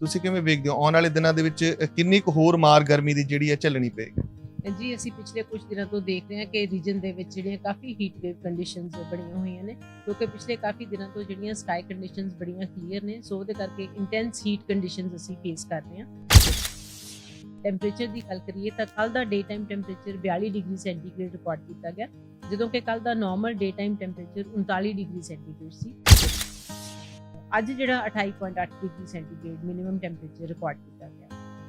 ਤੁਸੀਂ ਕਿਵੇਂ ਵੇਖਦੇ ਹੋ? ਆਉਣ ਵਾਲੇ ਦਿਨਾਂ ਦੇ ਵਿੱਚ ਕਿੰਨੀ ਕੁ ਹੋਰ ਮਾਰ ਗਰਮੀ ਦੀ ਜਿਹੜੀ ਹੈ ਝੱਲਣੀ ਪਏਗੀ? ਜੀ, ਅਸੀਂ ਪਿਛਲੇ ਕੁਝ ਦਿਨਾਂ ਤੋਂ ਦੇਖ ਰਹੇ ਹਾਂ ਕਿ ਰੀਜਨ ਦੇ ਵਿੱਚ ਜਿਹੜੀਆਂ ਕਾਫੀ ਹੀਟ ਵੇਵ ਕੰਡੀਸ਼ਨਸ ਬਣੀਆਂ ਹੋਈਆਂ ਨੇ, ਕਿਉਂਕਿ ਪਿਛਲੇ ਕਾਫੀ ਦਿਨਾਂ ਤੋਂ ਜਿਹੜੀਆਂ ਸਕਾਈ ਕੰਡੀਸ਼ਨਸ ਬੜੀਆਂ ਕਲੀਅਰ ਨੇ, ਸੋ ਉਹਦੇ ਕਰਕੇ ਇੰਟੈਂਸ ਹੀਟ ਕੰਡੀਸ਼ਨਸ ਅਸੀਂ ਫੇਸ ਕਰ ਰਹੇ ਹਾਂ। ਟੈਂਪਰੇਚਰ ਦੀ ਗੱਲ ਕਰੀਏ ਤਾਂ ਕੱਲ ਦਾ day time temperature 42 degree centigrade record ਕੀਤਾ ਗਿਆ, ਜਦੋਂ ਕਿ ਕੱਲ ਦਾ normal day time temperature 39 degree centigrade ਸੀ। ਅੱਜ ਜਿਹੜਾ 28.8 degree centigrade minimum temperature record ਕੀਤਾ ਗਿਆ।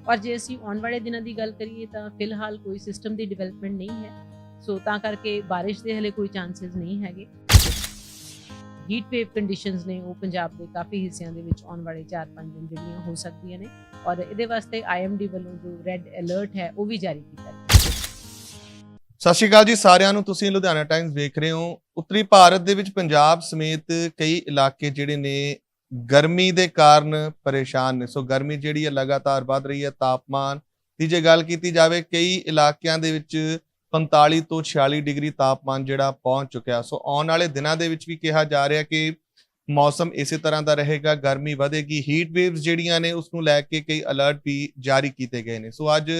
ਔਰ ਜੇ ਅਸੀਂ ਆਉਣ ਵਾਲੇ ਦਿਨਾਂ ਦੀ ਗੱਲ ਕਰੀਏ ਤਾਂ ਫਿਲਹਾਲ ਕੋਈ ਸਿਸਟਮ ਦੀ ਡਿਵੈਲਪਮੈਂਟ ਨਹੀਂ ਹੈ। ਸੋ ਤਾਂ ਕਰਕੇ ਬਾਰਿਸ਼ ਦੇ ਹਲੇ ਕੋਈ ਚਾਂਸਸ ਨਹੀਂ ਹੈਗੇ। ਹੀਟ ਵੇਵ ਕੰਡੀਸ਼ਨਸ ਨੇ ਉਹ ਪੰਜਾਬ ਦੇ ਕਾਫੀ ਹਿੱਸਿਆਂ ਦੇ ਵਿੱਚ ਆਉਣ ਵਾਲੇ 4-5 ਦਿਨ ਜਿਹੜੀਆਂ ਹੋ ਸਕਦੀਆਂ ਨੇ। ਔਰ ਇਹਦੇ ਵਾਸਤੇ ਆਈਐਮਡੀ ਵੱਲੋਂ ਜੋ ਰੈੱਡ ਅਲਰਟ ਹੈ, ਉਹ ਵੀ ਜਾਰੀ ਕੀਤਾ ਗਿਆ। ਸਤਿ ਸ਼੍ਰੀ ਅਕਾਲ ਜੀ ਸਾਰਿਆਂ ਨੂੰ। ਤੁਸੀਂ ਲੁਧਿਆਣਾ ਟਾਈਮਜ਼ ਦੇਖ ਰਹੇ ਹੋ। ਉੱਤਰੀ ਭਾਰਤ ਦੇ ਵਿੱਚ ਪੰਜਾਬ ਸਮੇਤ ਕਈ ਇਲਾਕੇ ਜਿਹੜੇ ਨੇ ਗਰਮੀ ਦੇ ਕਾਰਨ ਪਰੇਸ਼ਾਨ ਨੇ। ਸੋ ਗਰਮੀ ਜਿਹੜੀ ਹੈ ਲਗਾਤਾਰ ਵੱਧ ਰਹੀ ਹੈ। ਤਾਪਮਾਨ ਦੀ ਜੇ ਗੱਲ ਕੀਤੀ ਜਾਵੇ, ਕਈ ਇਲਾਕਿਆਂ ਦੇ ਵਿੱਚ 45 ਤੋਂ 46 ਡਿਗਰੀ ਤਾਪਮਾਨ ਜਿਹੜਾ ਪਹੁੰਚ ਚੁੱਕਿਆ। ਸੋ ਆਉਣ ਵਾਲੇ ਦਿਨਾਂ ਦੇ ਵਿੱਚ ਵੀ ਕਿਹਾ ਜਾ ਰਿਹਾ ਕਿ ਮੌਸਮ ਇਸੇ ਤਰ੍ਹਾਂ ਦਾ ਰਹੇਗਾ, ਗਰਮੀ ਵਧੇਗੀ। ਹੀਟ ਵੇਵਸ ਜਿਹੜੀਆਂ ਨੇ ਉਸ ਨੂੰ ਲੈ ਕੇ ਕਈ ਅਲਰਟ ਵੀ ਜਾਰੀ ਕੀਤੇ ਗਏ ਨੇ। ਸੋ ਅੱਜ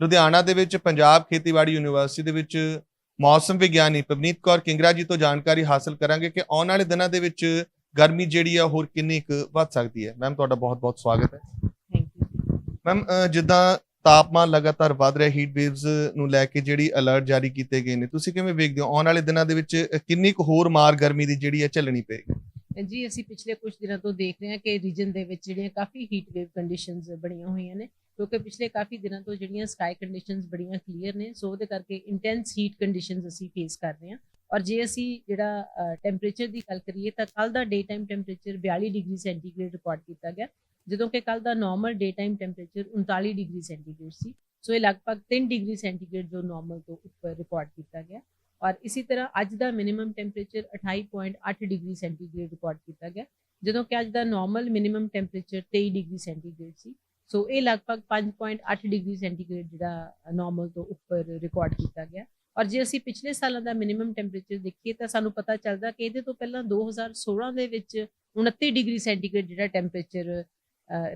ਲੁਧਿਆਣਾ ਦੇ ਵਿੱਚ ਪੰਜਾਬ ਖੇਤੀਬਾੜੀ ਯੂਨੀਵਰਸਿਟੀ ਦੇ ਵਿੱਚ ਮੌਸਮ ਵਿਗਿਆਨੀ ਪਵਨੀਤ ਕੌਰ ਕਿੰਗਰਾ ਜੀ ਤੋਂ ਜਾਣਕਾਰੀ ਹਾਸਲ ਕਰਾਂਗੇ ਕਿ ਆਉਣ ਵਾਲੇ ਦਿਨਾਂ ਦੇ ਵਿੱਚ ਗਰਮੀ ਜਿਹੜੀ ਆ ਹੋਰ ਕਿੰਨੀ ਕੁ ਵੱਧ ਸਕਦੀ ਹੈ? ਮੈਮ ਤੁਹਾਡਾ ਬਹੁਤ-ਬਹੁਤ ਸਵਾਗਤ ਹੈ। ਥੈਂਕ ਯੂ ਮੈਮ ਜਿੱਦਾਂ ਤਾਪਮਾਨ ਲਗਾਤਾਰ ਵੱਧ ਰਿਹਾ ਹੀਟ ਵੇਵਸ ਨੂੰ ਲੈ ਕੇ ਜਿਹੜੀ ਅਲਰਟ ਜਾਰੀ ਕੀਤੇ ਗਏ ਨੇ ਤੁਸੀਂ ਕਿਵੇਂ ਵੇਖਦੇ ਹੋ? ਆਉਣ ਵਾਲੇ ਦਿਨਾਂ ਦੇ ਵਿੱਚ ਕਿੰਨੀ ਕੁ ਹੋਰ ਮਾਰ ਗਰਮੀ ਦੀ ਜਿਹੜੀ ਹੈ ਝੱਲਣੀ ਪਏਗੀ? ਜੀ ਅਸੀਂ ਪਿਛਲੇ ਕੁਝ ਦਿਨਾਂ ਤੋਂ ਦੇਖ ਰਹੇ ਹਾਂ ਕਿ ਰੀਜਨ ਦੇ ਵਿੱਚ ਜਿਹੜੀਆਂ ਕਾਫੀ ਹੀਟ ਵੇਵ ਕੰਡੀਸ਼ਨਸ ਬਣੀਆਂ ਹੋਈਆਂ ਨੇ ਕਿਉਂਕਿ ਪਿਛਲੇ ਕਾਫੀ ਦਿਨਾਂ ਤੋਂ ਜਿਹੜੀਆਂ ਸਕਾਈ ਕੰਡੀਸ਼ਨਸ ਬੜੀਆਂ ਕਲੀਅਰ ਨੇ ਸੋ ਉਹਦੇ ਕਰਕੇ ਇੰਟੈਂਸ ਹੀਟ ਕੰਡੀਸ਼ਨਸ ਅਸੀਂ ਫੇਸ ਕਰ ਰਹੇ ਹਾਂ। ਔਰ ਜੇ ਅਸੀਂ ਜਿਹੜਾ ਟੈਂਪਰੇਚਰ ਦੀ ਗੱਲ ਕਰੀਏ ਤਾਂ ਕੱਲ ਦਾ day time temperature 42 degree centigrade record ਕੀਤਾ ਗਿਆ, ਜਦੋਂ ਕਿ ਕੱਲ ਦਾ normal day time temperature 39 degree centigrade ਸੀ। ਸੋ ਇਹ ਲਗਭਗ 3 ਡਿਗਰੀ ਸੈਂਟੀਗ੍ਰੇਡ ਜੋ ਨਾਰਮਲ ਤੋਂ ਉੱਪਰ ਰਿਕਾਰਡ ਕੀਤਾ ਗਿਆ। ਔਰ ਇਸੇ ਤਰ੍ਹਾਂ ਅੱਜ ਦਾ minimum temperature 28.8 degree centigrade record ਕੀਤਾ ਗਿਆ, ਜਦੋਂ ਕਿ ਅੱਜ ਦਾ normal minimum temperature 23 degree centigrade ਸੀ। ਸੋ ਇਹ ਲਗਭਗ 5.8 ਡਿਗਰੀ ਸੈਂਟੀਗ੍ਰੇਡ ਜਿਹੜਾ ਨਾਰਮਲ ਤੋਂ ਉੱਪਰ ਰਿਕਾਰਡ ਕੀਤਾ ਗਿਆ। ਔਰ ਜੇ ਅਸੀਂ ਪਿਛਲੇ ਸਾਲਾਂ ਦਾ ਮਿਨੀਮਮ ਟੈਂਪਰੇਚਰ ਦੇਖੀਏ ਤਾਂ ਸਾਨੂੰ ਪਤਾ ਚੱਲਦਾ ਕਿ ਇਹਦੇ ਤੋਂ ਪਹਿਲਾਂ 2016 ਦੇ ਵਿੱਚ 29 ਡਿਗਰੀ ਸੈਂਟੀਗ੍ਰੇਡ ਜਿਹੜਾ ਟੈਂਪਰੇਚਰ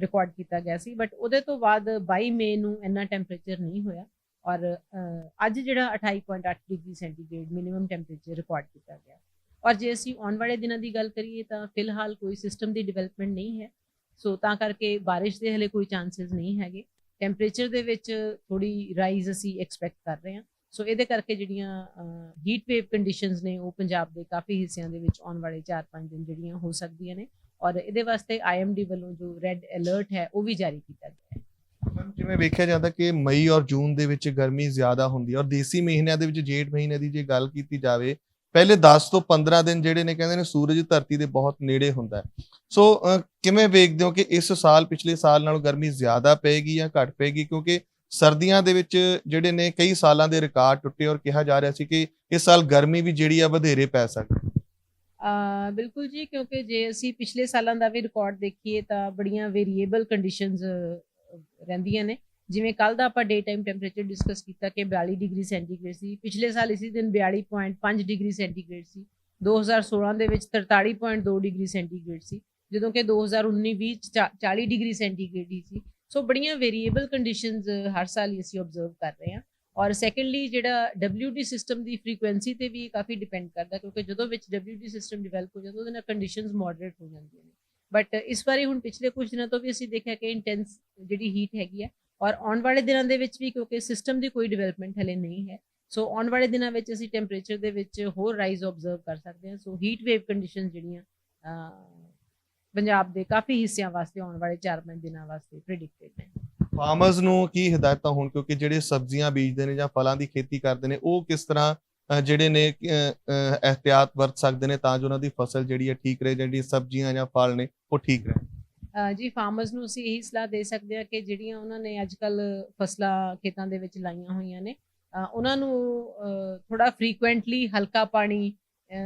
ਰਿਕਾਰਡ ਕੀਤਾ ਗਿਆ ਸੀ। ਬਟ ਉਹਦੇ ਤੋਂ ਬਾਅਦ 22 ਮਈ ਨੂੰ ਇੰਨਾ ਟੈਂਪਰੇਚਰ ਨਹੀਂ ਹੋਇਆ ਔਰ ਅੱਜ ਜਿਹੜਾ 28.8 degree centigrade minimum temperature record ਕੀਤਾ ਗਿਆ। ਔਰ ਜੇ ਅਸੀਂ ਆਉਣ ਵਾਲੇ ਦਿਨਾਂ ਦੀ ਗੱਲ ਕਰੀਏ ਤਾਂ ਫਿਲਹਾਲ ਕੋਈ ਸਿਸਟਮ ਦੀ ਡਿਵੈਲਪਮੈਂਟ ਨਹੀਂ ਹੈ। ਸੋ ਤਾਂ ਕਰਕੇ ਬਾਰਿਸ਼ ਦੇ ਹਲੇ ਕੋਈ ਚਾਂਸਸ ਨਹੀਂ ਹੈਗੇ। ਟੈਂਪਰੇਚਰ ਦੇ ਵਿੱਚ ਥੋੜੀ ਰਾਈਜ਼ ਅਸੀਂ ਐਕਸਪੈਕਟ ਕਰ ਰਹੇ ਹਾਂ। ਸੋ ਇਹਦੇ ਕਰਕੇ ਜਿਹੜੀਆਂ ਹੀਟ ਵੇਵ ਕੰਡੀਸ਼ਨਸ ਨੇ, ਉਹ ਪੰਜਾਬ ਦੇ ਕਾਫੀ ਹਿੱਸਿਆਂ ਦੇ ਵਿੱਚ ਆਉਣ ਵਾਲੇ 4-5 ਦਿਨ ਜਿਹੜੀਆਂ ਹੋ ਸਕਦੀਆਂ ਨੇ ਔਰ ਇਹਦੇ ਵਾਸਤੇ ਆਈਐਮਡੀ ਵੱਲੋਂ ਜੋ ਰੈੱਡ ਅਲਰਟ ਹੈ, ਉਹ ਵੀ ਜਾਰੀ ਕੀਤਾ ਗਿਆ ਹੈ। ਜਿਵੇਂ ਵੇਖਿਆ ਜਾਂਦਾ ਕਿ ਮਈ ਔਰ ਜੂਨ ਦੇ ਵਿੱਚ ਗਰਮੀ ਜ਼ਿਆਦਾ ਹੁੰਦੀ ਹੈ ਔਰ ਦੇਸੀ ਮਹੀਨਿਆਂ ਦੇ ਵਿੱਚ ਜੇਠ ਮਹੀਨੇ ਦੀ ਜੇ ਗੱਲ ਕੀਤੀ ਜਾਵੇ, ਪਹਿਲੇ 10 ਤੋਂ 15 ਦਿਨ ਜਿਹੜੇ ਨੇ ਕਹਿੰਦੇ ਨੇ ਸੂਰਜ ਧਰਤੀ ਦੇ ਬਹੁਤ ਨੇੜੇ ਹੁੰਦਾ ਹੈ। ਸੋ ਕਿਵੇਂ ਵੇਖਦੇ ਹੋ ਕਿ ਇਸ ਸਾਲ, ਪਿਛਲੇ ਸਾਲ ਨਾਲੋਂ ਗਰਮੀ ਜ਼ਿਆਦਾ ਪਏਗੀ ਜਾਂ ਘੱਟ ਪਏਗੀ? ਕਿਉਂਕਿ ਸਰਦੀਆਂ ਦੇ ਵਿੱਚ ਜਿਹੜੇ ਨੇ ਕਈ ਸਾਲਾਂ ਦੇ ਰਿਕਾਰਡ ਟੁੱਟੇ ਔਰ ਕਿਹਾ ਜਾ ਰਿਹਾ ਸੀ ਕਿ ਇਸ ਸਾਲ ਗਰਮੀ ਵੀ ਜਿਹੜੀ ਆ ਵਧੇਰੇ ਪੈ ਸਕਦੀ। ਹੈ। ਬਿਲਕੁਲ ਜੀ, ਕਿਉਂਕਿ ਜੇ ਅਸੀਂ ਪਿਛਲੇ ਸਾਲਾਂ ਦਾ ਵੀ ਰਿਕਾਰਡ ਦੇਖੀਏ ਤਾਂ ਬੜੀਆਂ ਵੇਰੀਏਬਲ ਕੰਡੀਸ਼ਨਸ ਰਹਿੰਦੀਆਂ ਨੇ। ਜਿਵੇਂ ਕੱਲ ਦਾ ਆਪਾਂ ਡੇ ਟਾਈਮ ਟੈਂਪਰੇਚਰ ਡਿਸਕਸ ਕੀਤਾ ਕਿ 42 ਡਿਗਰੀ ਸੈਂਟੀਗ੍ਰੇਡ ਸੀ। ਪਿਛਲੇ ਸਾਲ ਇਸੇ ਦਿਨ 42.5 ਡਿਗਰੀ ਸੈਂਟੀਗ੍ਰੇਡ ਸੀ। 2016 ਦੇ ਵਿੱਚ 43.2 ਡਿਗਰੀ ਸੈਂਟੀਗ੍ਰੇਡ ਸੀ। ਜਦੋਂ ਕਿ 2019-20 ਚ 40 ਡਿਗਰੀ ਸੈਂਟੀਗ੍ਰੇਡ ਹੀ ਸੀ। ਸੋ ਬੜੀਆਂ ਵੇਰੀਏਬਲ ਕੰਡੀਸ਼ਨਸ ਹਰ ਸਾਲ ਹੀ ਅਸੀਂ ਆਬਜ਼ਰਵ ਕਰ ਰਹੇ ਹਾਂ। ਔਰ ਸੈਕੰਡਲੀ ਜਿਹੜਾ WD ਸਿਸਟਮ ਦੀ ਫ੍ਰੀਕੁਐਂਸੀ ਤੇ ਵੀ ਕਾਫੀ ਡਿਪੈਂਡ ਕਰਦਾ, ਕਿਉਂਕਿ ਜਦੋਂ ਵਿੱਚ WD ਸਿਸਟਮ ਡਿਵੈਲਪ ਹੋ ਜਾਂਦਾ ਉਹਦੇ ਨਾਲ ਕੰਡੀਸ਼ਨਸ ਮੋਡਰੇਟ ਹੋ ਜਾਂਦੀਆਂ ਨੇ। ਬਟ ਇਸ ਬਾਰੇ ਹੁਣ ਪਿਛਲੇ ਕੁਝ ਦਿਨਾਂ ਤੋਂ ਵੀ ਅਸੀਂ ਦੇਖਿਆ ਕਿ ਇੰਟੈਂਸ ਜਿਹੜੀ ਹੀਟ ਹੈਗੀ ਹੈ, ਔਰ ਆਉਣ ਵਾਲੇ ਦਿਨਾਂ ਦੇ ਵਿੱਚ ਵੀ ਕਿਉਂਕਿ ਸਿਸਟਮ ਦੀ ਕੋਈ ਡਿਵੈਲਪਮੈਂਟ ਹਲੇ ਨਹੀਂ ਹੈ ਸੋ ਆਉਣ ਵਾਲੇ ਦਿਨਾਂ ਵਿੱਚ ਅਸੀਂ ਟੈਂਪਰੇਚਰ ਦੇ ਵਿੱਚ ਹੋਰ ਰਾਈਜ਼ ਆਬਜ਼ਰਵ ਕਰ ਸਕਦੇ ਹਾਂ। ਸੋ ਹੀਟ ਵੇਵ ਕੰਡੀਸ਼ਨਸ ਜਿਹੜੀਆਂ ਪੰਜਾਬ ਦੇ ਕਾਫੀ ਹਿੱਸਿਆਂ ਵਾਸਤੇ ਆਉਣ ਵਾਲੇ 4-5 ਦਿਨਾਂ ਵਾਸਤੇ ਪ੍ਰੀਡਿਕਟਡ ਨੇ। ਫਾਰਮਰਸ ਨੂੰ ਕੀ ਹਦਾਇਤਾਂ ਹੋਣ? ਕਿਉਂਕਿ ਜਿਹੜੇ ਸਬਜ਼ੀਆਂ ਬੀਜਦੇ ਨੇ ਜਾਂ ਫਲਾਂ ਦੀ ਖੇਤੀ ਕਰਦੇ ਨੇ ਉਹ ਕਿਸ ਤਰ੍ਹਾਂ ਜਿਹੜੇ ਨੇ ਅ, ਅ, ਇਹਤਿਆਤ ਵਰਤ ਸਕਦੇ ਨੇ ਤਾਂ ਜੋ ਉਹਨਾਂ ਦੀ ਫਸਲ ਜਿਹੜੀ ਹੈ ਠੀਕ ਰਹੇ ਜਿਹੜੀ ਸਬਜ਼ੀਆਂ ਜਾਂ ਫਲ ਨੇ ਉਹ ਠੀਕ ਰਹੇ। ਜੀ ਫਾਰਮਰਸ ਨੂੰ ਅਸੀਂ ਇਹੀ ਸਲਾਹ ਦੇ ਸਕਦੇ ਹਾਂ ਕਿ ਜਿਹੜੀਆਂ ਉਹਨਾਂ ਨੇ ਅੱਜ ਕੱਲ ਫਸਲਾਂ ਖੇਤਾਂ ਦੇ ਵਿੱਚ ਲਾਈਆਂ ਹੋਈਆਂ ਨੇ ਉਹਨਾਂ ਨੂੰ ਥੋੜਾ ਫ੍ਰੀਕੁਐਂਟਲੀ ਹਲਕਾ ਪਾਣੀ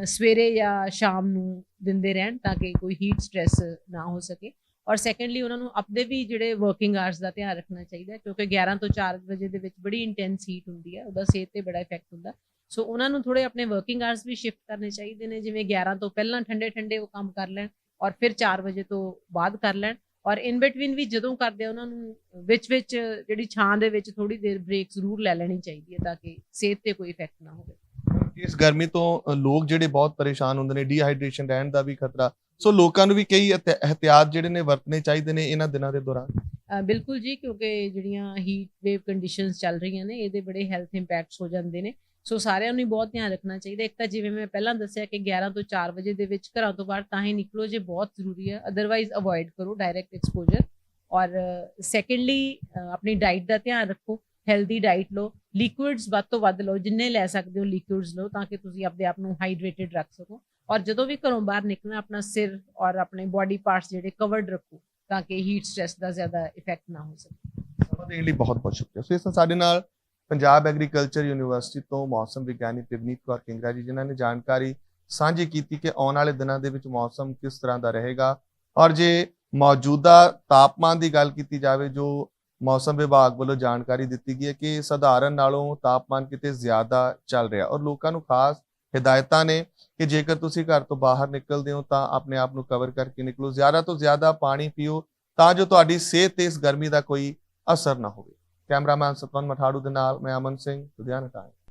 ਸਵੇਰੇ ਜਾਂ ਸ਼ਾਮ ਨੂੰ ਦਿੰਦੇ ਰਹਿਣ ਤਾਂ ਕਿ ਕੋਈ ਹੀਟ ਸਟ੍ਰੈਸ ਨਾ ਹੋ ਸਕੇ। ਔਰ ਸੈਕੰਡਲੀ ਉਹਨਾਂ ਨੂੰ ਆਪਦੇ ਵੀ ਜਿਹੜੇ ਵਰਕਿੰਗ ਆਵਰਸ ਦਾ ਧਿਆਨ ਰੱਖਣਾ ਚਾਹੀਦਾ ਕਿਉਂਕਿ 11 ਤੋਂ 4 ਵਜੇ ਦੇ ਵਿੱਚ ਬੜੀ ਇੰਟੈਂਸ ਹੀਟ ਹੁੰਦੀ ਹੈ, ਉਹਦਾ ਸਿਹਤ ਤੇ ਬੜਾ ਇਫੈਕਟ ਹੁੰਦਾ। ਸੋ ਉਹਨਾਂ ਨੂੰ ਥੋੜੇ ਆਪਣੇ ਵਰਕਿੰਗ ਆਵਰਸ ਵੀ ਸ਼ਿਫਟ ਕਰਨੇ ਚਾਹੀਦੇ ਨੇ, ਜਿਵੇਂ 11 ਤੋਂ ਪਹਿਲਾਂ ਠੰਡੇ ਠੰਡੇ ਉਹ ਕੰਮ ਕਰ ਲੈਣ ਔਰ ਫਿਰ 4 ਵਜੇ ਤੋਂ ਬਾਅਦ ਕਰ ਲੈਣ। ਔਰ ਇਨ ਬਿਟਵੀਨ ਵੀ ਜਦੋਂ ਕਰਦੇ ਆ, ਉਹਨਾਂ ਨੂੰ ਵਿੱਚ ਵਿੱਚ ਜਿਹੜੀ ਛਾਂ ਦੇ ਵਿੱਚ ਥੋੜੀ ਦੇਰ ਬ੍ਰੇਕ ਜ਼ਰੂਰ ਲੈ ਲੈਣੀ ਚਾਹੀਦੀ ਹੈ ਤਾਂ ਕਿ ਸਿਹਤ ਤੇ ਕੋਈ ਇਫੈਕਟ ਨਾ ਹੋਵੇ। ਇਸ ਗਰਮੀ ਤੋਂ ਲੋਕ ਜਿਹੜੇ ਬਹੁਤ ਪਰੇਸ਼ਾਨ ਹੁੰਦੇ ਨੇ ਡੀਹਾਈਡਰੇਸ਼ਨ ਰਹਿਣ ਦਾ ਵੀ ਖਤਰਾ। ਸੋ ਲੋਕਾਂ ਨੂੰ ਵੀ ਕਈ ਇਹਤ- ਜਿਹੜੇ ਨੇ ਵਰਤਨੇ ਚਾਹੀਦੇ ਨੇ ਇਹਨਾਂ ਦਿਨਾਂ ਦੇ ਦੌਰਾਨ। ਬਿਲਕੁਲ ਜੀ, ਕਿਉਂਕਿ ਜਿਹੜੀਆਂ ਹੀਟ ਵੇਵ ਕੰਡੀਸ਼ਨਸ ਚੱਲ ਰਹੀਆਂ ਨੇ, ਇਹਦੇ ਬੜੇ ਹੈਲਥ ਇੰਪੈਕਟਸ ਹੋ ਜਾਂਦੇ ਨੇ। ਸੋ ਸਾਰਿਆਂ ਨੂੰ ਬਹੁਤ ਧਿਆਨ ਰੱਖਣਾ ਚਾਹੀਦਾ। ਇੱਕ ਤਾਂ ਜਿਵੇਂ ਮੈਂ ਪਹਿਲਾਂ ਦੱਸਿਆ ਕਿ 11 ਤੋਂ 4 ਵਜੇ ਦੇ ਵਿੱਚ ਘਰਾਂ ਤੋਂ ਬਾਹਰ ਤਾਂ ਹੀ ਨਿਕਲੋ, ਜੇ ਬਹੁਤ ਜ਼ਰੂਰੀ ਹੈ। ਅਦਰਵਾਈਜ਼ ਅਵੋਇਡ ਕਰੋ ਡਾਇਰੈਕਟ ਐਕਸਪੋਜ਼ਰ ਔਰ ਸੈਕੰਡਲੀ ਆਪਣੀ ਡਾਈਟ ਦਾ ਧਿਆਨ ਰੱਖੋ। ਹੈਲਦੀ ਡਾਈਟ ਲਓ ਲਿਕੁਇਡਸ ਵੱਧ ਤੋਂ ਵੱਧ ਲਓ, ਜਿੰਨੇ ਲੈ ਸਕਦੇ ਹੋ ਲਿਕੁਇਡਸ ਲਓ, ਤਾਂ ਕਿ ਤੁਸੀਂ ਆਪਣੇ ਆਪ ਨੂੰ ਹਾਈਡਰੇਟਿਡ ਰੱਖ ਸਕੋ। ਔਰ ਜਦੋਂ ਵੀ ਘਰੋਂ ਬਾਹਰ ਨਿਕਲਣਾ, ਆਪਣਾ ਸਿਰ ਔਰ ਆਪਣੇ ਬਾਡੀ ਪਾਰਟਸ ਜਿਹੜੇ ਕਵਰਡ ਰੱਖੋ, ਤਾਂ ਕਿ ਹੀਟ ਸਟ੍ਰੈਸ ਦਾ ਜ਼ਿਆਦਾ ਇਫੈਕਟ ਨਾ ਹੋ ਸਕੇ। ਸਮਾਂ ਦੇਣ ਲਈ ਬਹੁਤ ਬਹੁਤ ਸ਼ੁਕਰੀਆ। ਸੋ ਇਸ ਸਾਡੇ ਨਾਲ ਪੰਜਾਬ ਐਗਰੀਕਲਚਰ ਯੂਨੀਵਰਸਿਟੀ ਤੋਂ ਮੌਸਮ ਵਿਗਿਆਨੀ ਪਿਵਨੀਤ ਕੌਰ ਕਿੰਗਰਾ ਜੀ, ਜਿਨ੍ਹਾਂ ਨੇ ਜਾਣਕਾਰੀ ਸਾਂਝੀ ਕੀਤੀ ਕਿ ਆਉਣ ਵਾਲੇ ਦਿਨਾਂ ਦੇ ਵਿੱਚ ਮੌਸਮ ਕਿਸ ਤਰ੍ਹਾਂ ਦਾ ਰਹੇਗਾ। ਔਰ ਜੇ ਮੌਜੂਦਾ ਤਾਪਮਾਨ ਦੀ ਗੱਲ ਕੀਤੀ ਜਾਵੇ, ਜੋ ਮੌਸਮ ਵਿਭਾਗ ਵੱਲੋਂ ਜਾਣਕਾਰੀ ਦਿੱਤੀ ਗਈ ਹੈ ਕਿ ਸਧਾਰਨ ਨਾਲੋਂ ਤਾਪਮਾਨ ਕਿਤੇ ਜ਼ਿਆਦਾ ਚੱਲ ਰਿਹਾ ਔਰ ਲੋਕਾਂ ਨੂੰ ਖਾਸ ਹਦਾਇਤਾਂ ਨੇ ਕਿ ਜੇਕਰ ਤੁਸੀਂ ਘਰ ਤੋਂ ਬਾਹਰ ਨਿਕਲਦੇ ਹੋ ਤਾਂ ਆਪਣੇ ਆਪ ਨੂੰ ਕਵਰ ਕਰਕੇ ਨਿਕਲੋ, ਜ਼ਿਆਦਾ ਤੋਂ ਜ਼ਿਆਦਾ ਪਾਣੀ ਪੀਓ ਤਾਂ ਜੋ ਤੁਹਾਡੀ ਸਿਹਤ ਤੇ ਇਸ ਗਰਮੀ ਦਾ ਕੋਈ ਅਸਰ ਨਾ ਹੋਵੇ। ਕੈਮਰਾਮੈਨ ਸਤਵੰਤ ਮਠਾੜੂ ਦੇ ਨਾਲ ਮੈਂ ਅਮਨ ਸਿੰਘ, ਲੁਧਿਆਣਾ ਟਾਈਮ